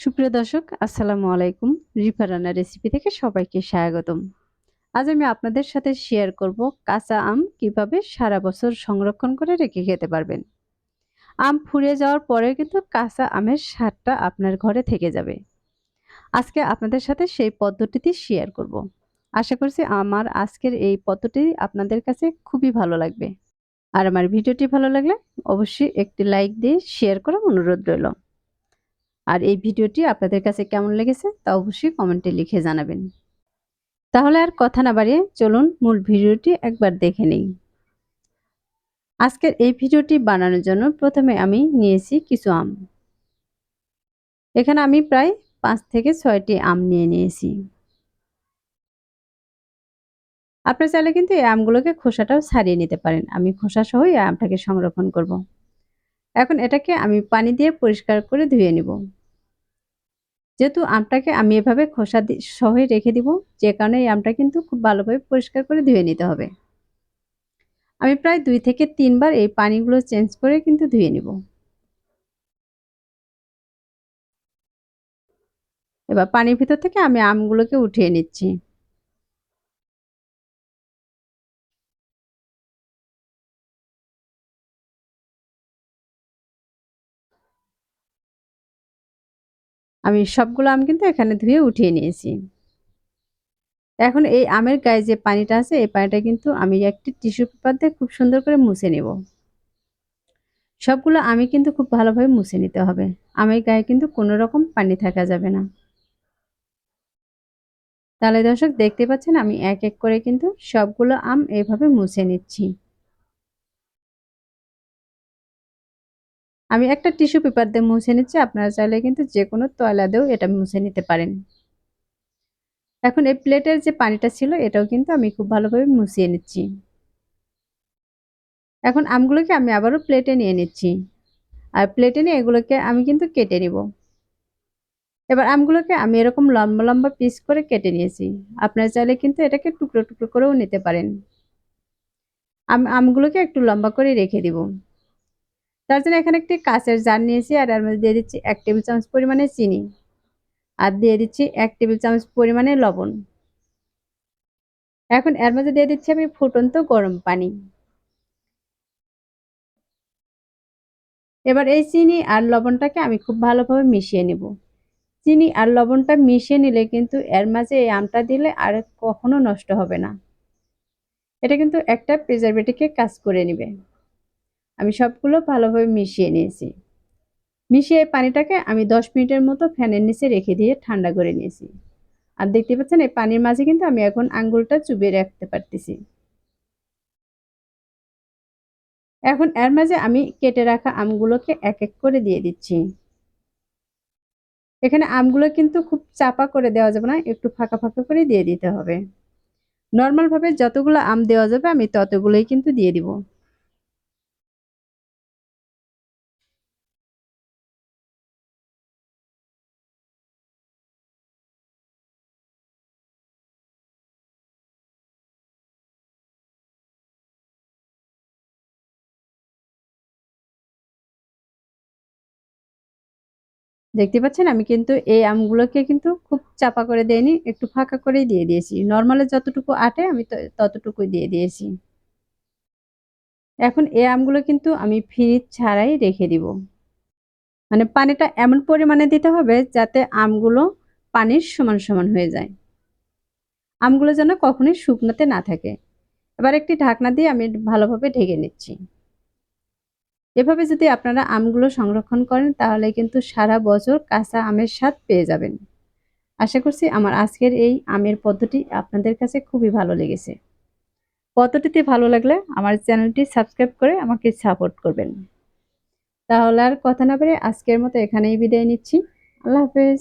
সুপ্রিয় দর্শক, আসসালামু আলাইকুম। রিফা রান্না রেসিপি থেকে সবাইকে স্বাগতম। আজ আমি আপনাদের সাথে শেয়ার করব কাঁচা আম কীভাবে সারা বছর সংরক্ষণ করে রেখে খেতে পারবেন। আম ফুরিয়ে যাওয়ার পরে কিন্তু কাঁচা আমের স্বাদটা আপনার ঘরে থেকে যাবে। আজকে আপনাদের সাথে সেই পদ্ধতিটি শেয়ার করব। আশা করছি আমার আজকের এই পদ্ধতি আপনাদের কাছে খুবই ভালো লাগবে। আর আমার ভিডিওটি ভালো লাগলে অবশ্যই একটি লাইক দিয়ে শেয়ার করার অনুরোধ রইল। আর এই ভিডিওটি আপনাদের কাছে কেমন লেগেছে তা অবশ্যই কমেন্টে লিখে জানাবেন। তাহলে আর কথা না বাড়িয়ে চলুন মূল ভিডিওটি একবার দেখে নেই। আজকের এই ভিডিওটি বানানোর জন্য প্রথমে আমি নিয়েছি কিছু আম। এখানে আমি প্রায় পাঁচ থেকে ছয়টি আম নিয়ে নিয়েছি। আপনার চাইলে কিন্তু এই আমগুলোকে খোসাটাও ছাড়িয়ে নিতে পারেন। আমি খোসা সহই আমটাকে সংরক্ষণ করব। এখন এটাকে আমি পানি দিয়ে পরিষ্কার করে ধুয়ে নিব। যেহেতু আমটাকে আমি এভাবে খোসা সহই রেখে দিব, যে কারণে এই আমটা কিন্তু খুব ভালোভাবে পরিষ্কার করে ধুয়ে নিতে হবে। আমি প্রায় দুই থেকে তিনবার এই পানিগুলো চেঞ্জ করে কিন্তু ধুয়ে নিব। এবার পানির ভিতর থেকে আমি আমগুলোকে উঠিয়ে নিচ্ছি। আমি সবগুলো আম কিন্তু এখানে ধুয়ে উঠিয়ে নিয়েছি। এখন এই আমের গায়ে যে পানিটা আছে, এই পানিটা কিন্তু আমি একটি টিস্যু পেপার দিয়ে খুব সুন্দর করে মুছে নেব। সবগুলো আমি কিন্তু খুব ভালোভাবে মুছে নিতে হবে। আমের গায়ে কিন্তু কোনো রকম পানি থাকা যাবে না। তাহলে দর্শক দেখতে পাচ্ছেন, আমি এক এক করে কিন্তু সবগুলো আম এইভাবে মুছে নিচ্ছি। আমি একটা টিস্যু পেপার দিয়ে মুছে নিচ্ছি, আপনারা চাইলে কিন্তু যে কোনো তয়লা দিয়েও এটা মুছে নিতে পারেন। এখন এই প্লেটের যে পানিটা ছিল, এটাও কিন্তু আমি খুব ভালোভাবে মুছিয়ে নিচ্ছি। এখন আমগুলোকে আমি আবারও প্লেটে নিয়ে নিচ্ছি। আর প্লেটে নিয়ে এগুলোকে আমি কিন্তু কেটে নিব। এবার আমগুলোকে আমি এরকম লম্বা লম্বা পিস করে কেটে নিয়েছি। আপনারা চাইলে কিন্তু এটাকে টুকরো টুকরো করেও নিতে পারেন। আম, আমগুলোকে একটু লম্বা করে রেখে দিব। তার জন্য এখানে একটি কাঁচের জার নিয়েছি আর এর মধ্যে দিয়ে দিচ্ছি এক টেবিল চামচ পরিমাণে চিনি আর দিয়ে দিচ্ছি এক টেবিল চামচ পরিমাণে লবণ। এখন এর মধ্যে দিয়ে দিচ্ছি আমি ফুটন্ত গরম পানি। এবার এই চিনি আর লবণটাকে আমি খুব ভালোভাবে মিশিয়ে নেব। চিনি আর লবণটা মিশিয়ে নিলে কিন্তু এর মাঝে এই আমটা দিলে আর কখনো নষ্ট হবে না। এটা কিন্তু একটা প্রিজারভেটিভকে কাজ করে নেবে। আমি সবগুলো ভালোভাবে মিশিয়ে নিয়েছি। মিশিয়ে পানিটাকে আমি দশ মিনিটের মতো ফ্যানের নিচে রেখে দিয়ে ঠান্ডা করে নিয়েছি। আর দেখতে পাচ্ছেন, এই পানির মাঝে কিন্তু আমি এখন আঙ্গুলটা চুবিয়ে রাখতে পারতেছি। এখন এর মাঝে আমি কেটে রাখা আমগুলোকে এক এক করে দিয়ে দিচ্ছি। এখানে আমগুলো কিন্তু খুব চাপা করে দেওয়া যাবে না, একটু ফাঁকা ফাঁকা করে দিয়ে দিতে হবে। নর্মালভাবে যতগুলো আম দেওয়া যাবে, আমি ততগুলোই কিন্তু দিয়ে দিব। দেখতে পাচ্ছেন? আমি কিন্তু এই আমগুলোকে কিন্তু খুব চাপা করে দেয়নি একটু ফাঁকা করেই দিয়ে দিয়েছি। নর্মালে যতটুকু আটে, আমি ততটুকুই দিয়ে দিয়েছি। এখন এই আমগুলো কিন্তু আমি ফ্রিজ ছাড়াই রেখে দিব। মানে পানিটা এমন পরিমাণে দিতে হবে যাতে আমগুলো পানির সমান সমান হয়ে যায়। আমগুলো যেন কখনোই শুকনোতে না থাকে। এবার একটি ঢাকনা দিয়ে আমি ভালোভাবে ঢেকে নিচ্ছি। এভাবে যদি আপনারা আমগুলো সংরক্ষণ করেন, তাহলে কিন্তু সারা বছর কাঁচা আমের স্বাদ পেয়ে যাবেন। আশা করছি আমার আজকের এই আমের পদ্ধতি আপনাদের কাছে খুবই ভালো লেগেছে। পদ্ধতিতে ভালো লাগলে আমার চ্যানেলটি সাবস্ক্রাইব করে আমাকে সাপোর্ট করবেন। তাহলে আর কথা না পেরে আজকের মতো এখানেই বিদায় নিচ্ছি। আল্লাহ হাফেজ।